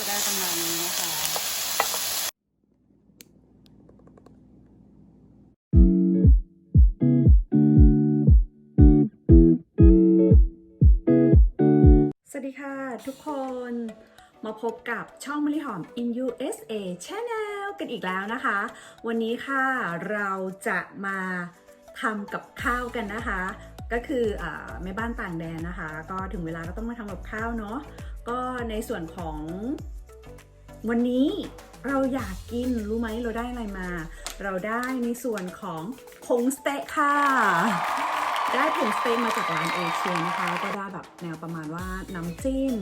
จะได้ประมาณนี้นะคะสวัสดีค่ะทุกคนมาพบกับช่องมะลิหอม in USA Channel กันอีกแล้วนะคะ วันนี้ค่ะเราจะมาทำกับข้าวกันนะคะ ก็คืออแม่บ้านต่างแดนนะคะ ก็ถึงเวลาก็ต้องมาทำกับข้าวเนาะ ก็ในส่วนของ วันนี้เราอยากกินรู้ไหมเราได้อะไรมา เราได้ในส่วนของผงสเต๊ะค่ะ ได้ผงสเต๊กมาจากร้านเอเชียนะคะ ก็ได้แบบแนวประมาณว่าน้ำจิ้ม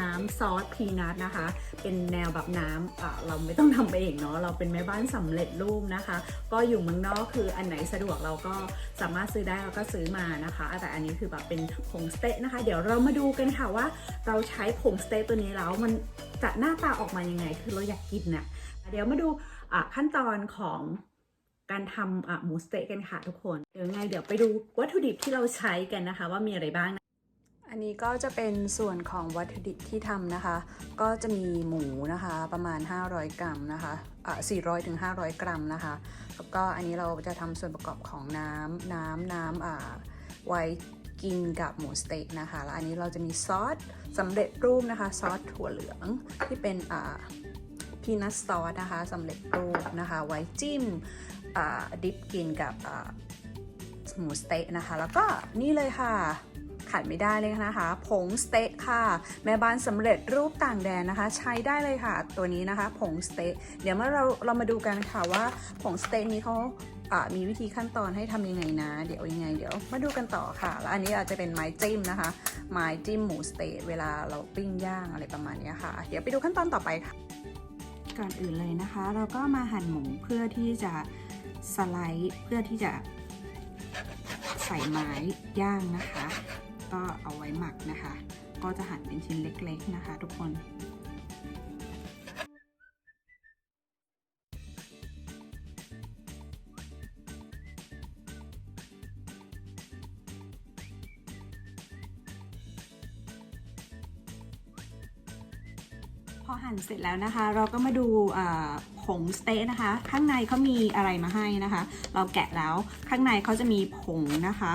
น้ำซอสพีนัทนะคะ เป็นแนวแบบน้ำเราไม่ต้องทำเองเนาะเราเป็นแม่บ้านสำเร็จรูปนะคะ ก็อยู่เมืองนอกคืออันไหนสะดวกเราก็สามารถซื้อได้เราก็ซื้อมานะคะ แต่อันนี้คือแบบเป็นผงสเต๊กนะคะ เดี๋ยวเรามาดูกันค่ะว่า เราใช้ผงสเต๊กตัวนี้แล้วมันจะหน้าตาออกมายังไง คือเราอยากกินน่ะเดี๋ยวมาดูขั้นตอนของ การทำหมูสเต๊กกันค่ะทุกคน เดี๋ยวยังไงเดี๋ยวไปดูวัตถุดิบที่เราใช้กันนะคะ ว่ามีอะไรบ้างอันนี้ก็จะเป็นส่วนของวัตถุดิบที่ทำนะคะ ก็จะมีหมูนะคะประมาณ 500 กรัมนะคะอะ400ถึง500 กรัมนะคะแล้วก็อันนี้เราจะทำส่วนประกอบของน้ำน้ำน้ำอ่าไว้กินกับหมูสเต๊กนะคะแล้วอันนี้เราจะมีซอสสำเร็จรูปนะคะซอสถั่วเหลืองที่เป็นอ่าพีนัทซอสนะคะสำเร็จรูปนะคะ ไว้จิ้ม ดิปกินกับหมูสเต๊ะนะคะ แล้วก็นี่เลยค่ะขาดไม่ได้เลยนะคะ ผงสเต๊ะค่ะ แม่บ้านสำเร็จรูปต่างแดนนะคะ ใช้ได้เลยค่ะ ตัวนี้นะคะ ผงสเต๊ะเดี๋ยวเมื่อเราเรามาดูกันค่ะว่าผงสเต๊ะนี้เขามีวิธีขั้นตอนให้ทำยังไงนะ เดี๋ยวยังไงเดี๋ยวมาดูกันต่อค่ะ แล้วอันนี้อาจจะเป็นไม้จิ้มนะคะ ไม้จิ้มหมูสเต๊ะเวลาเราปิ้งย่างอะไรประมาณนี้ค่ะ เดี๋ยวไปดูขั้นตอนต่อไปค่ะก่อนอื่นเลยนะคะ เราก็มาหั่นหมูเพื่อที่จะ สไลด์เพื่อที่จะใส่ไม้ย่างนะคะ ก็เอาไว้หมักนะคะ ก็จะหั่นเป็นชิ้นเล็กๆนะคะ ทุกคน พอหั่นเสร็จแล้วนะคะ เราก็มาดูผงสเต๊ะนะคะ ข้างในเขามีอะไรมาให้นะคะ เราแกะแล้วข้างในเขาจะมีผงนะคะ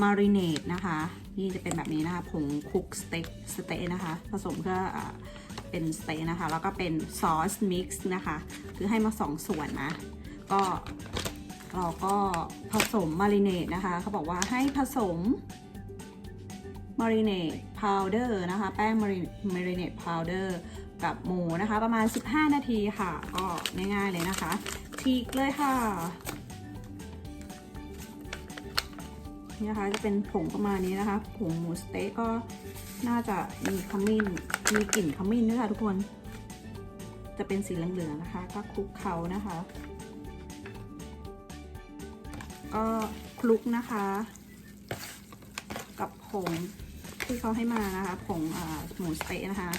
มาริเนตนะคะ นี่จะเป็นแบบนี้นะคะ ผงคุกสเต็กสเต๊ะนะคะ ผสมเพื่อเป็นสเต๊ะนะคะ แล้วก็เป็นซอสมิกซ์นะคะ คือให้มาสองส่วนนะ ก็เราก็ผสมมาริเนตนะคะ เขาบอกว่าให้ผสมมาริเนตพาวเดอร์นะคะ แป้งมาริเนตพาวเดอร์ กับหมูนะคะ ประมาณ 15 นาทีค่ะ ก็ง่ายๆเลยนะคะทีกเลยค่ะนี่นะคะจะเป็นผงประมาณนี้นะคะ ผงหมูสเต๊กก็น่าจะมีขมิ้นมีกลิ่นขมิ้นด้วยค่ะทุกคน จะเป็นสีเหลืองๆนะคะ ก็คลุกเคล้านะคะ ก็คลุกนะคะ กับผงที่เขาให้มานะคะ ผงหมูสเต๊ะนะคะ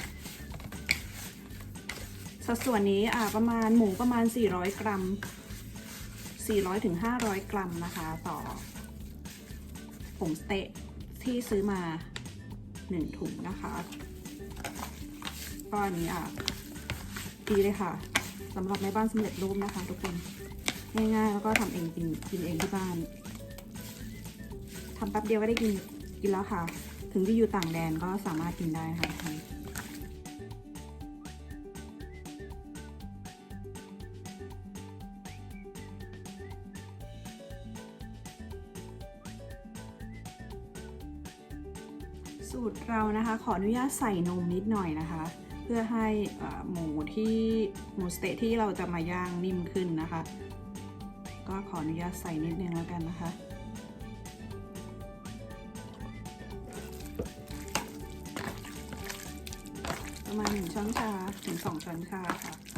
สัดส่วนนี้อ่าประมาณหมูประมาณ 400 กรัม 400ถึง500 กรัมนะคะ ต่อผงสเต๊ะที่ซื้อมา 1 ถุงนะคะก็อันนี้อะดีเลยค่ะสำหรับแม่บ้านสำเร็จรูปนะคะทุกคนง่ายๆแล้วก็ทำเองกินกินเองที่บ้านทำแป๊บเดียวก็ได้กินกินแล้วค่ะ ถึงจะอยู่ต่างแดนก็สามารถกินได้ค่ะ สูตรเรานะคะขออนุญาตใส่นมนิดหน่อยนะคะ เพื่อให้หมูที่หมูสเต๊ะที่เราจะมาย่างนิ่มขึ้นนะคะ ก็ขออนุญาตใส่นิดนึงแล้วกันนะคะประมาณหนึ่งช้อนชาถึงสองช้อนชาค่ะ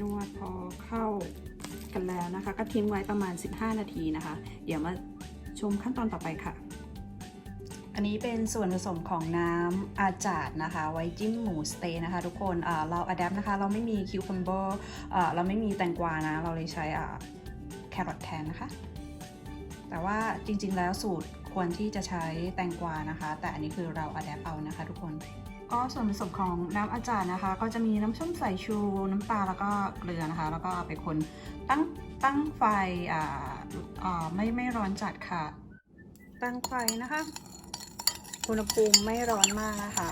นวดพอเข้ากันแล้วนะคะ ก็ทิ้งไว้ประมาณ 15 นาทีนะคะ เดี๋ยวมาชมขั้นตอนต่อไปค่ะ อันนี้เป็นส่วนผสมของน้ำอาจาดนะคะ ไว้จิ้มหมูสเต๊ะนะคะ ทุกคนเราอัดแอปนะคะ เราไม่มีคิวคัมเบอร์เราไม่มีแตงกวานะ เราเลยใช้แครอทแทนนะคะ แต่ว่าจริงๆแล้วสูตรควรที่จะใช้แตงกวานะคะ แต่อันนี้คือเราอัดแอปเอานะคะทุกคน ก็ส่วนผสมของน้ำอาจารย์นะคะ ก็จะมีน้ำส้มสายชู น้ำตาลแล้วก็เกลือนะคะ แล้วก็เอาไปคนตั้งตั้งไฟอ่าอ่าไม่ไม่ร้อนจัดค่ะ ตั้งไฟนะคะอุณหภูมิไม่ร้อนมากนะคะ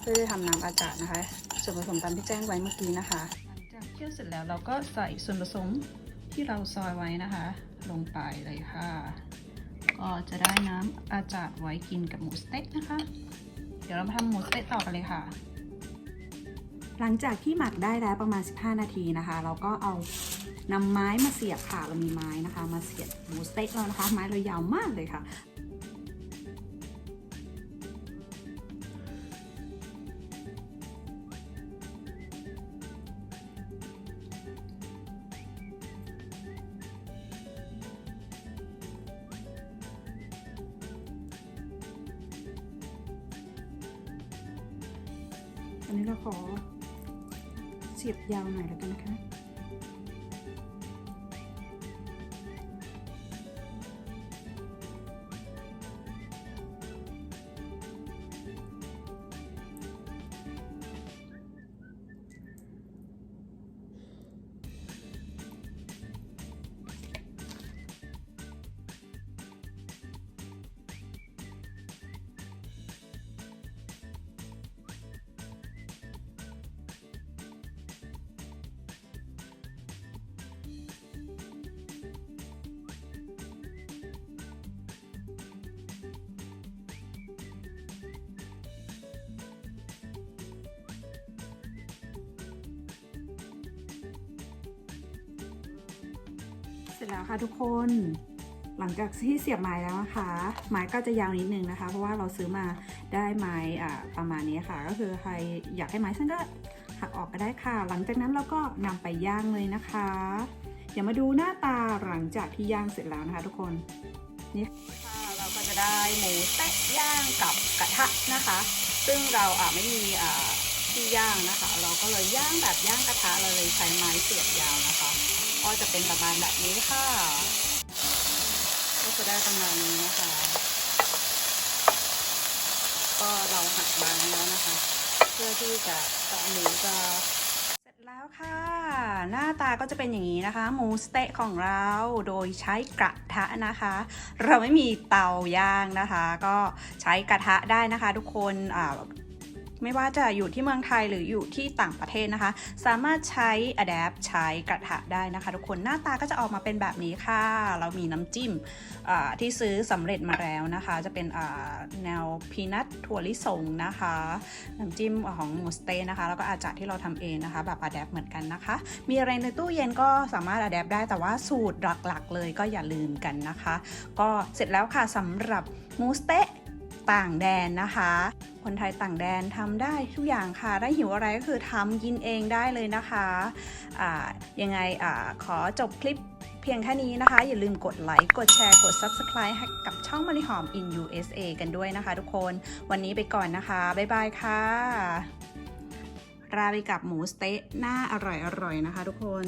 เพื่อจะทำน้ำอาจารย์นะคะ ส่วนผสมตามที่แจ้งไว้เมื่อกี้นะคะหลังจากเคี่ยวเสร็จแล้วเราก็ใส่ส่วนผสมที่เราซอยไว้นะคะ ลงไปเลยค่ะ ก็จะได้น้ำอาจารย์ไว้กินกับหมูสเต็กนะคะเดี๋ยวเรามาทำหมูสเต็กต่อกันเลยค่ะ หลังจากที่หมักได้แล้วประมาณ 15 นาทีนะคะ เราก็เอานำไม้มาเสียบค่ะเรามีไม้นะคะ มาเสียบหมูสเต็กเรานะคะ ไม้เรายาวมากเลยค่ะ อันนี้เราขอเสียบยาวหน่อยแล้วกันนะคะ เสร็จแล้วค่ะทุกคน หลังจากที่เสียบไม้แล้วนะคะ ไม้ก็จะยาวนิดนึงนะคะ เพราะว่าเราซื้อมาได้ไม้ประมาณนี้ค่ะ ก็คือใครอยากให้ไม้สั้นก็หักออกก็ได้ค่ะ หลังจากนั้นเราก็นำไปย่างเลยนะคะเดี๋ยวมาดูหน้าตาหลังจากที่ย่างเสร็จแล้วนะคะทุกคนนี่ค่ะเราก็จะได้หมูเต๊ะย่างกับกระทะนะคะ ซึ่งเราอ่าไม่มีอ่าที่ย่างนะคะ เราก็เลยย่างแบบย่างกระทะเราเลยใช้ไม้เสียบยาวนะคะ ก็จะเป็นประมาณแบบนี้ค่ะ ก็จะได้ประมาณนี้นะคะ ก็เราหักบางแล้วนะคะ เพื่อที่จะตอนนี้จะเสร็จแล้วค่ะ หน้าตาก็จะเป็นอย่างนี้นะคะ หมูสเต๊ะของเราโดยใช้กระทะนะคะ เราไม่มีเตาย่างนะคะ ก็ใช้กระทะได้นะคะ ทุกคนอ่า ไม่ว่าจะอยู่ที่เมืองไทยหรืออยู่ที่ต่างประเทศนะคะ สามารถใช้ Adapt ใช้กระทะได้นะคะ ทุกคนหน้าตาก็จะออกมาเป็นแบบนี้ค่ะ เรามีน้ำจิ้มที่ซื้อสำเร็จมาแล้วนะคะ จะเป็นแนวพีนัทถั่วลิสงนะคะ น้ำจิ้มของมูสเต๊ะนะคะ แล้วก็อาจารย์ที่เราทำเองนะคะ แบบ Adapt เหมือนกันนะคะ มีอะไรในตู้เย็นก็สามารถ Adapt ได้แต่ว่าสูตรหลักๆ เลยก็อย่าลืมกันนะคะ ก็เสร็จแล้วค่ะสำหรับมูสเต๊ะ ต่างแดนนะคะ คนไทยต่างแดนทำได้ทุกอย่างค่ะ ได้หิวอะไรก็คือทำกินเองได้เลยนะคะอ่ายังไงอขอจบคลิปเพียงแค่นี้นะคะ อย่าลืมกดไลค์กดแชร์กด Subscribe ให้กับช่องมะลิหอม in USA กันด้วยนะคะทุกคนวันนี้ไปก่อนนะคะ บ๊ายบายค่ะลาไปกับหมูสเต๊ะหน้าอร่อยๆนะคะทุกคน